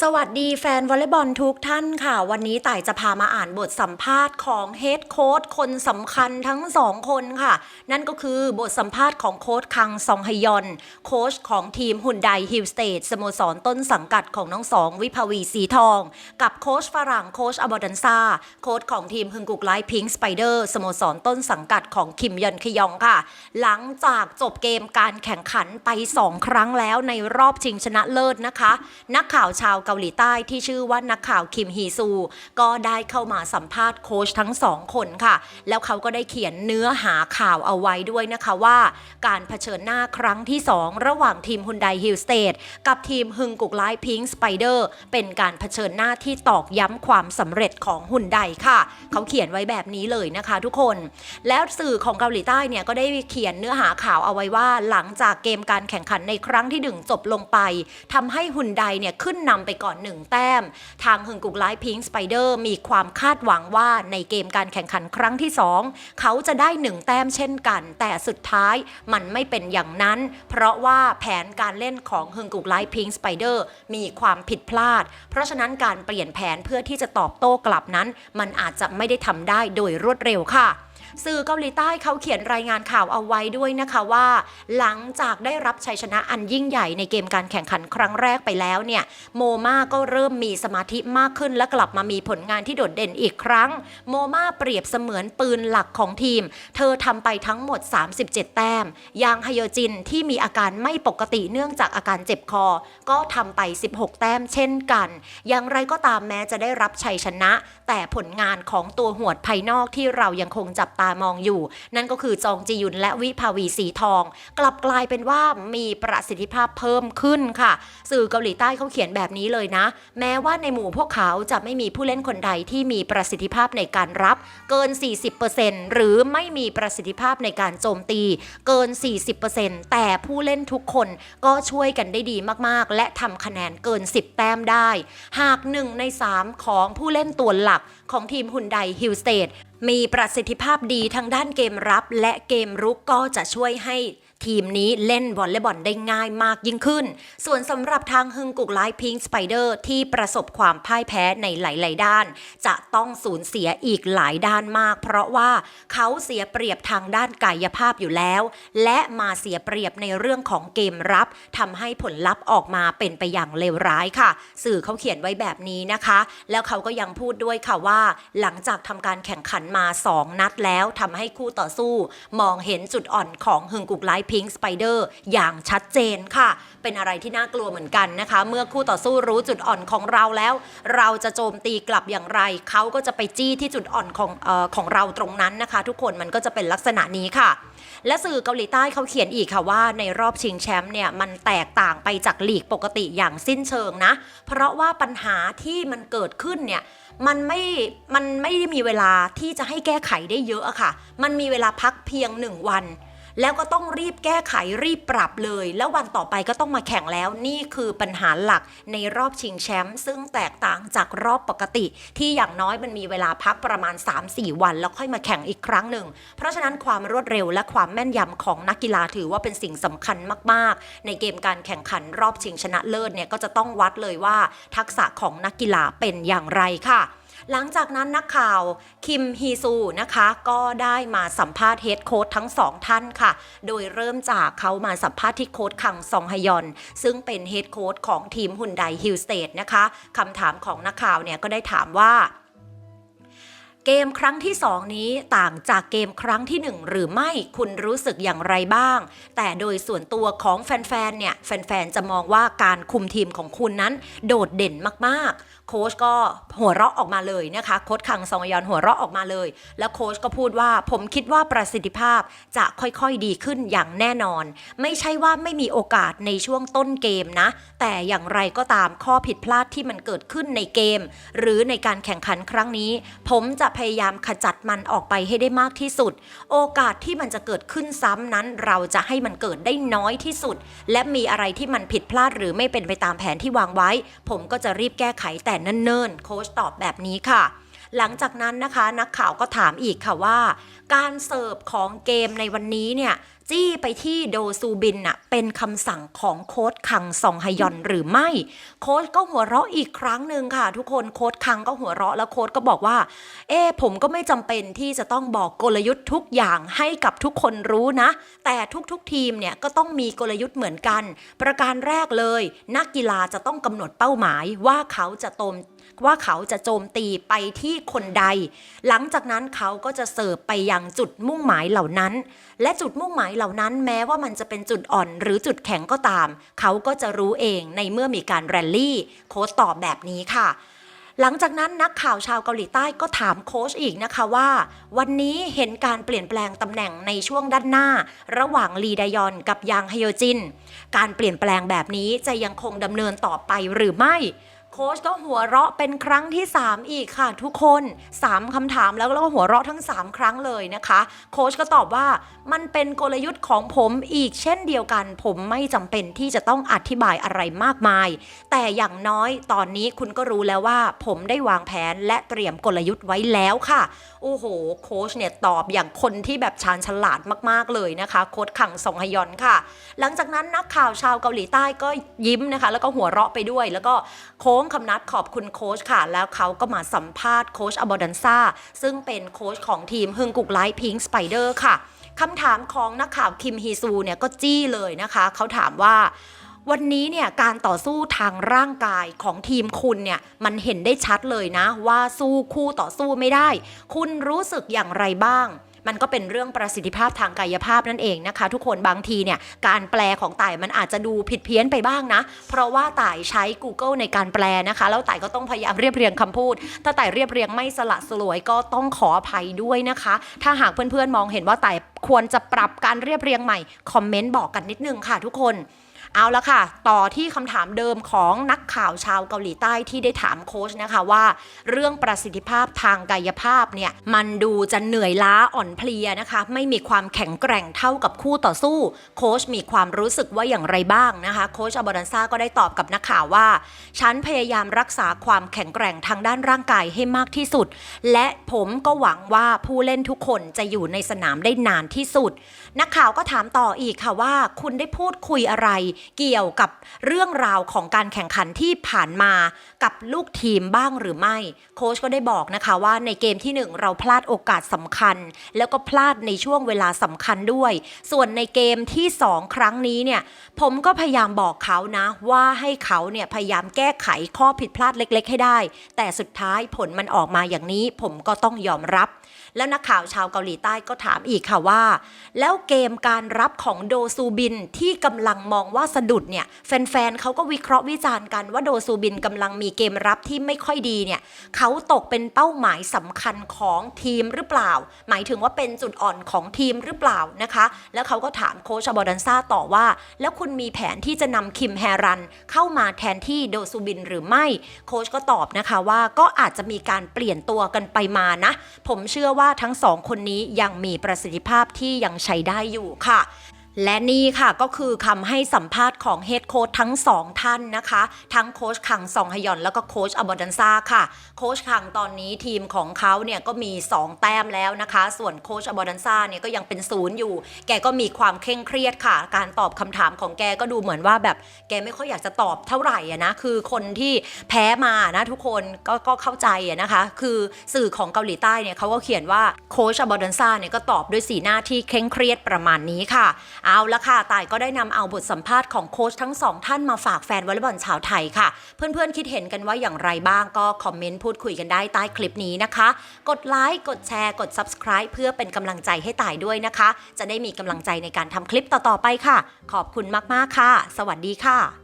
สวัสดีแฟนวอลเลย์บอลทุกท่านค่ะ วันนี้ต่ายจะพามาอ่านบทสัมภาษณ์ของเฮดโค้ชคนสำคัญทั้งสองคนค่ะ นั่นก็คือบทสัมภาษณ์ของโค้ชคังซองฮยอน โค้ชของทีมฮุนไดฮิลสเตทสโมสรต้นสังกัดของน้องสองวิภาวีสีทอง กับโค้ชฝรั่งโค้ชอบอดันซาโค้ชของทีมฮึงกุกไลพิงสไปเดอร์สโมสรต้นสังกัดของคิมยอนคยองค่ะ หลังจากจบเกมการแข่งขันไป 2 ครั้งแล้วในรอบชิงชนะเลิศนะคะ นักข่าวชาวเกาหลีใต้ที่ชื่อว่านักข่าวคิมฮีซู ก็ได้เข้ามาสัมภาษณ์โค้ชทั้งสองคนค่ะ แล้วเขาก็ได้เขียนเนื้อหาข่าวเอาไว้ด้วยนะคะว่า การเผชิญหน้าครั้งที่ 2 ระหว่างทีมฮุนไดฮิลสเตทกับทีมฮึงกุกไลพิงสไปเดอร์เป็นการเผชิญหน้าที่ตอกย้ำความสำเร็จของฮุนไดค่ะ เขาเขียนไว้แบบนี้เลยนะคะทุกคน แล้วสื่อของเกาหลีใต้เนี่ยก็ได้เขียนเนื้อหาข่าวเอาไว้ว่า หลังจากเกมการแข่งขันในครั้งที่หนึ่งจบลงไปทำให้ฮุนไดเนี่ยขึ้นนำไปก่อนหนึ่งแต้ม ทางฮึงกุกไลพิงสไปเดอร์มีความคาดหวังว่าในเกมการแข่งขันครั้งที่ 2 เขาจะได้หนึ่งแต้มเช่นกัน แต่สุดท้ายมันไม่เป็นอย่างนั้น เพราะว่าแผนการเล่นของฮึงกุกไลพิงสไปเดอร์มีความผิดพลาด เพราะฉะนั้นการเปลี่ยนแผนเพื่อที่จะตอบโต้กลับนั้น มันอาจจะไม่ได้ทำได้โดยรวดเร็วค่ะ สื่อเกาหลีใต้เขาเขียนรายงานข่าวเอาไว้ด้วยนะคะว่า หลังจากได้รับชัยชนะอันยิ่งใหญ่ในเกมการแข่งขันครั้งแรกไปแล้วเนี่ยโมมาก็เริ่มมีสมาธิมากขึ้นและกลับมามีผลงานที่โดดเด่นอีกครั้ง โมมาเปรียบเสมือนปืนหลักของทีม เธอทำไปทั้งหมด 37 แต้มยางฮยโยจินที่มีอาการไม่ปกติเนื่องจากอาการเจ็บคอ ก็ทำไป 16 แต้มเช่นกัน อย่างไรก็ตามแม้จะได้รับชัยชนะ แต่ผลงานของตัวหวดภายนอกที่เรายังคงจับตามองอยู่ นั่นก็คือจองจียุนและวิภาวีสีทอง กลับกลายเป็นว่ามีประสิทธิภาพเพิ่มขึ้นค่ะ สื่อเกาหลีใต้เขาเขียนแบบนี้เลยนะ แม้ว่าในหมู่พวกเขาจะไม่มีผู้เล่นคนใดที่มีประสิทธิภาพในการรับ เกิน 40%หรือไม่มีประสิทธิภาพในการโจมตีเกิน 40%แต่ผู้เล่นทุกคนก็ช่วยกันได้ดีมากๆ และทำคะแนนเกิน 10 แต้มได้ หากหนึ่งใน 3 ของผู้เล่นตัวหลัก ของทีมฮุนไดฮิลสเตดมีประสิทธิภาพดีทั้งด้านเกมรับและเกมรุกก็จะช่วยให้ ทีมนี้เล่นวอลเลย์บอลได้ง่ายมากยิ่งขึ้น ส่วนสำหรับทางฮึงกุกไลพิงสไปเดอร์ที่ประสบความพ่ายแพ้ในหลาย ๆ ด้าน จะต้องสูญเสียอีกหลายด้านมาก เพราะว่าเขาเสียเปรียบทางด้านกายภาพอยู่แล้ว และมาเสียเปรียบในเรื่องของเกมรับทำให้ผลลัพธ์ออกมาเป็นไปอย่างเลวร้ายค่ะ สื่อเขาเขียนไว้แบบนี้นะคะ แล้วเขาก็ยังพูดด้วยค่ะว่า หลังจากทำการแข่งขันมา 2 นัดแล้วทำให้คู่ต่อสู้ มองเห็นจุดอ่อนของฮึงกุกไลพิงสไปเดอร์อย่างชัดเจนค่ะ เป็นอะไรที่น่ากลัวเหมือนกันนะคะ เมื่อคู่ต่อสู้รู้จุดอ่อนของเราแล้ว เราจะโจมตีกลับอย่างไร เขาก็จะไปจี้ที่จุดอ่อนของออของเราตรงนั้นนะคะ ทุกคนมันก็จะเป็นลักษณะนี้ค่ะ และสื่อเกาหลีใต้เขาเขียนอีกค่ะว่าในรอบชิงแชมป์เนี่ยมันแตกต่างไปจากลีกปกติอย่างสิ้นเชิงนะ เพราะว่าปัญหาที่มันเกิดขึ้นเนี่ยมันไม่ มันไม่ได้มีเวลาที่จะให้แก้ไขได้เยอะอะค่ะ มันมีเวลาพักเพียงหนึ่งวัน แล้วก็ต้องรีบแก้ไขรีบปรับเลย แล้ววันต่อไปก็ต้องมาแข่งแล้วนี่คือปัญหาหลักในรอบชิงแชมป์ซึ่งแตกต่างจากรอบปกติ ที่อย่างน้อยมันมีเวลาพักประมาณ 3-4 วัน แล้วค่อยมาแข่งอีกครั้งหนึ่ง เพราะฉะนั้นความรวดเร็วและความแม่นยำของนักกีฬาถือว่าเป็นสิ่งสำคัญมาก ๆ ในเกมการแข่งขันรอบชิงชนะเลิศเนี่ยก็จะต้องวัดเลยว่า ทักษะของนักกีฬาเป็นอย่างไรค่ะ หลังจากนั้นนักข่าวคิมฮีซูนะคะ ก็ได้มาสัมภาษณ์เฮดโค้ดทั้งสองท่านค่ะ โดยเริ่มจากเขามาสัมภาษณ์ที่โค้ดคังซองฮยอน ซึ่งเป็นเฮดโค้ดของทีมฮุนไดฮิลสเตทนะคะคำถามของนักข่าวเนี่ยก็ได้ถามว่า เกมครั้งที่ 2 นี้ต่างจากเกมครั้งที่ 1 หรือไม่คุณรู้สึกอย่างไรบ้าง แต่โดยส่วนตัวของแฟนๆ เนี่ย แฟนๆ จะมองว่าการคุมทีมของคุณนั้นโดดเด่นมากๆ โค้ชก็หัวเราะออกมาเลยนะคะ โค้ชคังซองยอนหัวเราะออกมาเลย แล้วโค้ชก็พูดว่าผมคิดว่าประสิทธิภาพจะค่อยๆ ดีขึ้นอย่างแน่นอน ไม่ใช่ว่าไม่มีโอกาสในช่วงต้นเกมนะ แต่อย่างไรก็ตามข้อผิดพลาดที่มันเกิดขึ้นในเกม หรือในการแข่งขันครั้งนี้ ผมจะพยายามขจัดมันออกไปให้ได้มากที่สุด โอกาสที่มันจะเกิดขึ้นซ้ำนั้น เราจะให้มันเกิดได้น้อยที่สุด และมีอะไรที่มันผิดพลาดหรือไม่เป็นไปตามแผนที่วางไว้ ผมก็จะรีบแก้ไขแต่เนิ่นๆ โค้ชตอบแบบนี้ค่ะหลังจากนั้นนะคะนักข่าวก็ถามอีกค่ะว่า การเสิร์ฟของเกมในวันนี้เนี่ย จี้ไปที่โดซูบินน่ะเป็นคำสั่งของโค้ดคังซองฮยอนหรือไม่ โค้ดก็หัวเราะอีกครั้งหนึ่งค่ะ ทุกคนโค้ดคังก็หัวเราะแล้วโค้ดก็บอกว่า เอ๊ะผมก็ไม่จำเป็นที่จะต้องบอกกลยุทธ์ทุกอย่างให้กับทุกคนรู้นะ แต่ทุกๆทีมเนี่ยก็ต้องมีกลยุทธ์เหมือนกัน ประการแรกเลย นักกีฬาจะต้องกำหนดเป้าหมายว่าเขาจะโตม ว่าเขาจะโจมตีไปที่คนใด หลังจากนั้นเขาก็จะเสิร์ฟไปยังจุดมุ่งหมายเหล่านั้น และจุดมุ่งหมายเหล่านั้นแม้ว่ามันจะเป็นจุดอ่อนหรือจุดแข็งก็ตาม เขาก็จะรู้เองในเมื่อมีการแรลลี่โค้ชตอบแบบนี้ค่ะหลังจากนั้นนักข่าวชาวเกาหลีใต้ก็ถามโค้ชอีกนะคะว่า วันนี้เห็นการเปลี่ยนแปลงตำแหน่งในช่วงด้านหน้า ระหว่างลีดายอนกับยางฮโยจิน การเปลี่ยนแปลงแบบนี้จะยังคงดำเนินต่อไปหรือไม่ โค้ชก็หัวเราะเป็นครั้งที่ 3 อีกค่ะ ทุกคน 3คำถามแล้วแล้วก็หัวเราะทั้ง 3 ครั้งเลยนะคะ โค้ชก็ตอบว่ามันเป็นกลยุทธ์ของผมอีกเช่นเดียวกัน ผมไม่จำเป็นที่จะต้องอธิบายอะไรมากมาย แต่อย่างน้อยตอนนี้คุณก็รู้แล้วว่า ผมได้วางแผนและเตรียมกลยุทธ์ไว้แล้วค่ะ โอ้โห โค้ชเนี่ยตอบอย่างคนที่แบบชาญฉลาดมากๆเลยนะคะ โค้ชขังซองฮยอนค่ะ หลังจากนั้นนักข่าวชาวเกาหลีใต้ก็ยิ้มนะคะ แล้วก็หัวเราะไปด้วยแล้วก็โค้งคำนัดขอบคุณโค้ชค่ะ แล้วเขาก็มาสัมภาษณ์โค้ชอบอดันซาซึ่งเป็นโค้ชของทีมฮึงกุกไลท์พิงค์สไปเดอร์ค่ะคำถามของนักข่าวคิมฮีซูเนี่ยก็จี้เลยนะคะ เขาถามว่าวันนี้เนี่ยการต่อสู้ทางร่างกายของทีมคุณเนี่ยมันเห็นได้ชัดเลยนะ ว่าสู้คู่ต่อสู้ไม่ได้ คุณรู้สึกอย่างไรบ้าง มันก็เป็นเรื่องประสิทธิภาพทางกายภาพนั่นเองนะคะ ทุกคนบางทีเนี่ยการแปลของต่ายมันอาจจะดูผิดเพี้ยนไปบ้างนะ เพราะว่าต่ายใช้ Google ในการแปลนะคะ แล้วต่ายก็ต้องพยายามเรียบเรียงคำพูด ถ้าต่ายเรียบเรียงไม่สละสลวยก็ต้องขออภัยด้วยนะคะ ถ้าหากเพื่อนๆมองเห็นว่าต่ายควรจะปรับการเรียบเรียงใหม่คอมเมนต์บอกกันนิดนึงค่ะทุกคน เอาละค่ะ ต่อที่คำถามเดิมของนักข่าวชาวเกาหลีใต้ที่ได้ถามโค้ชนะคะว่า เรื่องประสิทธิภาพทางกายภาพเนี่ยมันดูจะเหนื่อยล้าอ่อนเพลียนะคะ ไม่มีความแข็งแกร่งเท่ากับคู่ต่อสู้ โค้ชมีความรู้สึกว่าอย่างไรบ้างนะคะ โค้ชอบอดันซาก็ได้ตอบกับนักข่าวว่า ฉันพยายามรักษาความแข็งแกร่งทางด้านร่างกายให้มากที่สุด และผมก็หวังว่าผู้เล่นทุกคนจะอยู่ในสนามได้นานที่สุด นักข่าวก็ถามต่ออีกค่ะว่า คุณได้พูดคุยอะไรเกี่ยวกับเรื่องราวของการแข่งขันที่ผ่านมากับลูกทีมบ้างหรือไม่ โค้ชก็ได้บอกนะคะว่าในเกมที่หนึ่งเราพลาดโอกาสสำคัญ แล้วก็พลาดในช่วงเวลาสำคัญด้วย ส่วนในเกมที่สองครั้งนี้เนี่ยผมก็พยายามบอกเขานะว่าให้เขาเนี่ยพยายามแก้ไขข้อผิดพลาดเล็ก ๆ ให้ได้ แต่สุดท้ายผลมันออกมาอย่างนี้ผมก็ต้องยอมรับ แล้วนักข่าวชาวเกาหลีใต้ก็ถามอีกค่ะว่า แล้วเกมการรับของโดซูบินที่กำลังมองว่าสะดุดเนี่ยแฟนๆเขาก็วิเคราะห์วิจารณ์กันว่าโดซูบินกำลังมีเกมรับที่ไม่ค่อยดีเนี่ยเขาตกเป็นเป้าหมายสำคัญของทีมหรือเปล่า หมายถึงว่าเป็นจุดอ่อนของทีมหรือเปล่านะคะ แล้วเขาก็ถามโคชบอดันซาต่อว่า แล้วคุณมีแผนที่จะนำคิมแฮรันเข้ามาแทนที่โดซูบินหรือไม่โคชก็ตอบนะคะว่าก็อาจจะมีการเปลี่ยนตัวกันไปมานะ ผมเชื่อว่าทั้งสองคนนี้ยังมีประสิทธิภาพที่ยังใช้ได้อยู่ค่ะ และนี่ค่ะก็คือคำให้สัมภาษณ์ของเฮดโค้ชทั้งสองท่านนะคะ ทั้งโค้ชคังซองฮยอนแล้วก็โค้ชอบอดันซาค่ะ โค้ชคังตอนนี้ทีมของเขาเนี่ยก็มี 2 แต้มแล้วนะคะ ส่วนโค้ชอบอดันซาเนี่ยก็ยังเป็นศูนย์อยู่ แกก็มีความเคร่งเครียดค่ะ การตอบคำถามของแกก็ดูเหมือนว่าแบบแกไม่ค่อยอยากจะตอบเท่าไหร่อะนะ คือคนที่แพ้มานะทุกคนก็ก็เข้าใจอะนะคะ คือสื่อของเกาหลีใต้เนี่ยเขาก็เขียนว่าโค้ชอบอดันซาเนี่ยก็ตอบด้วยสีหน้าที่เคร่งเครียดประมาณนี้ค่ะเอาละค่ะต่ายก็ได้นำเอาบทสัมภาษณ์ของโค้ชทั้งสองท่านมาฝากแฟนวอลเลย์บอลชาวไทยค่ะ เพื่อนๆคิดเห็นกันว่าอย่างไรบ้างก็คอมเมนต์พูดคุยกันได้ใต้คลิปนี้นะคะ กดไลค์กดแชร์กด subscribe เพื่อเป็นกำลังใจให้ต่ายด้วยนะคะ จะได้มีกำลังใจในการทำคลิปต่อๆไปค่ะ ขอบคุณมากๆค่ะ สวัสดีค่ะ